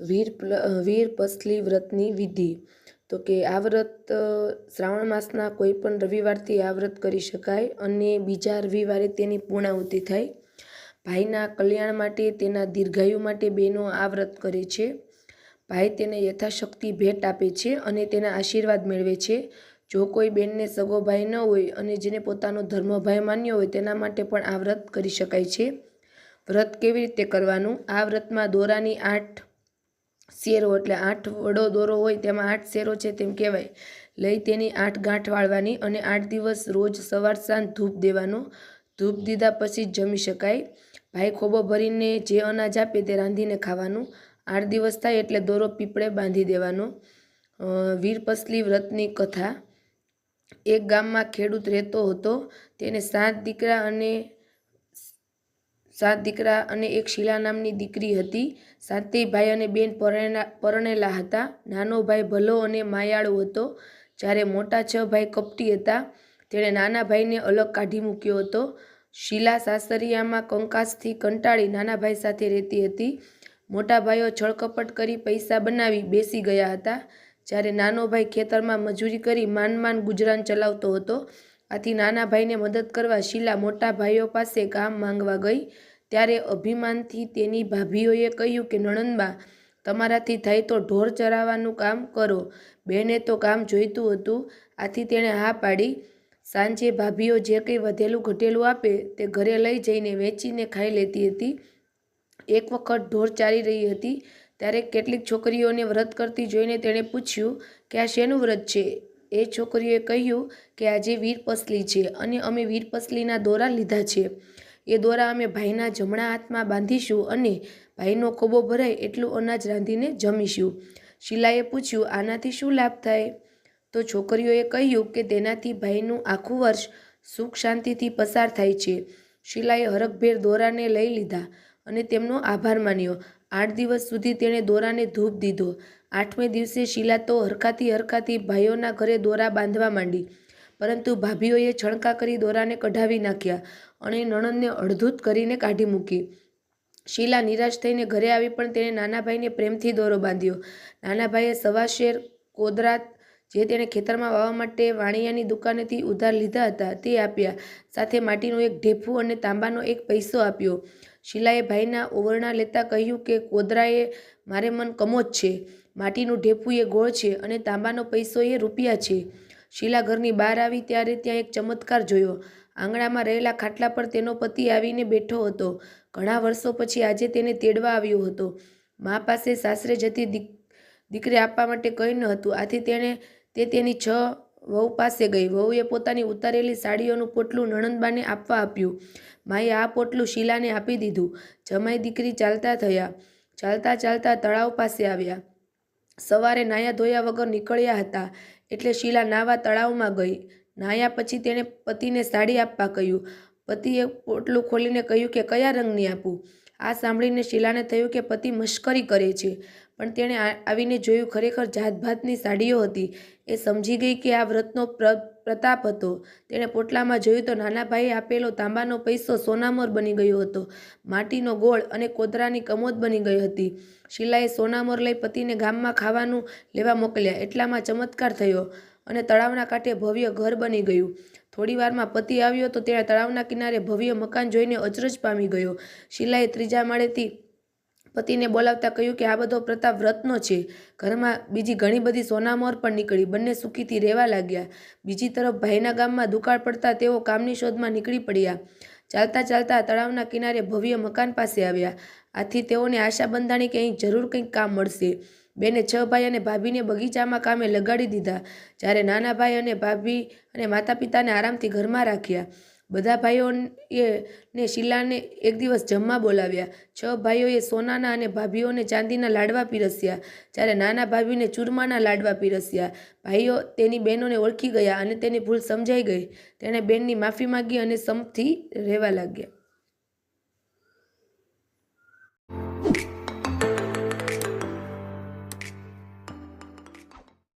વીર પ્લ- વીર પસલી વ્રતની વિધિ. તો કે આ વ્રત શ્રાવણ માસના કોઈ પણ રવિવારથી આ વ્રત કરી શકાય અને બીજા રવિવારે તેની પૂર્ણાહુતિ થાય. ભાઈના કલ્યાણ માટે તેના દીર્ઘાયુ માટે બહેનો આ વ્રત કરે છે. ભાઈ તેને યથાશક્તિ ભેટ આપે છે અને તેના આશીર્વાદ મેળવે છે. જો કોઈ બેનને સગો ભાઈ ન હોય અને જેને પોતાનો ધર્મભાઈ માન્યો હોય તેના માટે પણ આ વ્રત કરી શકાય છે. વ્રત કેવી રીતે કરવાનું? આ વ્રતમાં દોરાની આઠ શેરો એટલે આઠ વડો દોરો હોય તેમાં આઠ શેરો છે તેમ કહેવાય. લઈ તેની આઠ ગાંઠ વાળવાની અને આઠ દિવસ રોજ સવાર સાંજ ધૂપ દેવાનો. ધૂપ દીધા પછી જ જમી શકાય. ભાઈ ખોબો ભરીને જે અનાજ આપે તે રાંધીને ખાવાનું. આઠ દિવસ થાય એટલે દોરો પીપળે બાંધી દેવાનો. વીરપસલી વ્રતની કથા. એક ગામમાં ખેડૂત રહેતો હતો. તેને સાત દીકરા અને સાત દીકરા અને એક શીલા નામની દીકરી હતી. સાતેય ભાઈ અને બેન પરણેલા પરણેલા હતા. નાનો ભાઈ ભલો અને માયાળુ હતો. જ્યારે મોટા છ ભાઈ કપટી હતા, તેણે નાના ભાઈને અલગ કાઢી મૂક્યો હતો. શીલા સાસરિયામાં કંકાસથી કંટાળી નાના ભાઈ સાથે રહેતી હતી. મોટા ભાઈઓ છળકપટ કરી પૈસા બનાવી બેસી ગયા હતા. જ્યારે નાનો ભાઈ ખેતરમાં મજૂરી કરી માંડ માંડ ગુજરાન ચલાવતો હતો આથી નાના ભાઈને મદદ કરવા શીલા મોટા ભાઈઓ પાસે કામ માંગવા ગઈ. ત્યારે અભિમાનથી તેની ભાભીઓએ કહ્યું કે, નણંદબા, તમારાથી થાય તો ઢોર ચરાવવાનું કામ કરો. બેને તો કામ જોઈતું હતું. આથી તેણે હા પાડી. સાંજે ભાભીઓ જે કંઈ વધેલું ઘટેલું આપે તે ઘરે લઈ જઈને વેચીને ખાઈ લેતી હતી. એક વખત ઢોર ચાલી રહી હતી. ત્યારે કેટલીક છોકરીઓને વ્રત કરતી જોઈને તેણે પૂછ્યું કે, આ શેનું વ્રત છે? એ છોકરીએ કહ્યું કે આજે વીરપસલી છે અને અમે વીરપસલીના દોરા લીધા છે. એ દોરા અમે ભાઈના જમણા હાથમાં બાંધીશું અને ભાઈનો ખોબો ભરાય એટલું અનાજ રાંધીને જમીશું. શીલાએ પૂછ્યું, આનાથી શું લાભ થાય? તો છોકરીઓએ કહ્યું કે, તેનાથી ભાઈનું આખું વર્ષ સુખ શાંતિથી પસાર થાય છે. શીલાએ હરખભેર દોરાને લઈ લીધા અને તેમનો આભાર માન્યો. આઠ દિવસ સુધી તેણે દોરાને ધૂપ દીધો. આઠમે દિવસે શીલા તો હરખાતી હરખાતી ભાઈઓના ઘરે દોરા બાંધવા માંડી. પરંતુ ભાભીઓએ છણકા કરી દોરાને કઢાવી નાખ્યા અને નણંદને અડધૂત કરીને કાઢી મૂકી. શીલા નિરાશ થઈને ઘરે આવી પણ તેણે નાના ભાઈને પ્રેમથી દોરો બાંધ્યો. નાના ભાઈએ સવા શેર કોદરા જે તેણે ખેતરમાં વાવવા માટે વાણિયાની દુકાનેથી ઉધાર લીધા હતા તે આપ્યા. સાથે માટીનું એક ઢેફું અને તાંબાનો એક પૈસો આપ્યો. શીલાએ ભાઈના ઓવરણા લેતા કહ્યું કે, કોદરાએ મારે મન કમો જ છે. માટીનું ઢેપું એ ગોળ છે અને તાંબાનો પૈસો એ રૂપિયા છે. શીલા ઘરની બહાર આવી ત્યારે ત્યાં એક ચમત્કાર જોયો. આંગણામાં રહેલા ખાટલા પર તેનો પતિ આવીને બેઠો હતો. ઘણા વર્ષો પછી આજે તેને તેડવા આવ્યો હતો. મા પાસે સાસરે જતી દીક, દીકરી આપવા માટે કંઈ ન હતું. આથી તેણે તે તેની છ વહુ પાસે ગઈ. વહુએ પોતાની ઉતારેલી સાડીઓનું પોટલું નણંદબાને આપવા આપ્યું. માએ આ પોટલું શીલાને આપી દીધું. જમાઈ દીકરી ચાલતા થયા. ચાલતા ચાલતા તળાવ પાસે આવ્યા. સવારે નાયા ધોયા વગર નીકળ્યા હતા એટલે શીલા નાવા તળાવમાં ગઈ. નાહ્યા પછી તેણે પતિને સાડી આપવા કહ્યું. પતિએ પોટલું ખોલીને કહ્યું કે કયા રંગની આપું? આ સાંભળીને શીલાને થયું કે પતિ મશ્કરી કરે છે, પણ તેણે આવીને જોયું ખરેખર જાતભાતની સાડીઓ હતી. એ સમજી ગઈ કે આ વ્રતનો પ્રતાપ હતો. તેણે પોટલામાં જોયું તો નાના ભાઈએ આપેલો તાંબાનો પૈસો સોનામોર બની ગયો હતો. માટીનો ગોળ અને કોદરાની કમોદ બની ગઈ હતી. શીલાએ સોનામોર લઈ પતિને ગામમાં ખાવાનું લેવા મોકલ્યા. એટલામાં ચમત્કાર થયો અને તળાવના કાંઠે ભવ્ય ઘર બની ગયું. થોડીવારમાં પતિ આવ્યો તો તેણે તળાવના કિનારે ભવ્ય મકાન જોઈને અચરજ પામી ગયો. શીલાએ ત્રીજા માળેથી પતિને બોલાવતા કહ્યું કે આ બધો પ્રતાપ વ્રતનો છે. ઘરમાં બીજી ઘણી બધી સોનામોર પણ નીકળી. બંને સુખીથી રહેવા લાગ્યા. બીજી તરફ ભાઈના ગામમાં દુકાળ પડતા તેઓ કામની શોધમાં નીકળી પડ્યા. ચાલતા ચાલતા તળાવના કિનારે ભવ્ય મકાન પાસે આવ્યા. આથી તેઓને આશા બંધાણી કે અહીં જરૂર કંઈક કામ મળશે. બેને છ ભાઈ અને ભાભીને બગીચામાં કામે લગાડી દીધા, જ્યારે નાના ભાઈ અને ભાભી અને માતા પિતાને આરામથી ઘરમાં રાખ્યા. બધા ભાઈઓએ ને શીલાને એક દિવસ જમવા બોલાવ્યા. છ ભાઈઓએ સોનાના અને ભાભીઓને ચાંદીના લાડવા પીરસ્યા. જ્યારે નાના ભાભીને ચૂરમાના લાડવા પીરસ્યા. ભાઈઓ તેની બહેનોને ઓળખી ગયા અને તેની ભૂલ સમજાઈ ગઈ. તેણે બેનની માફી માંગી અને સમથી રહેવા લાગ્યા.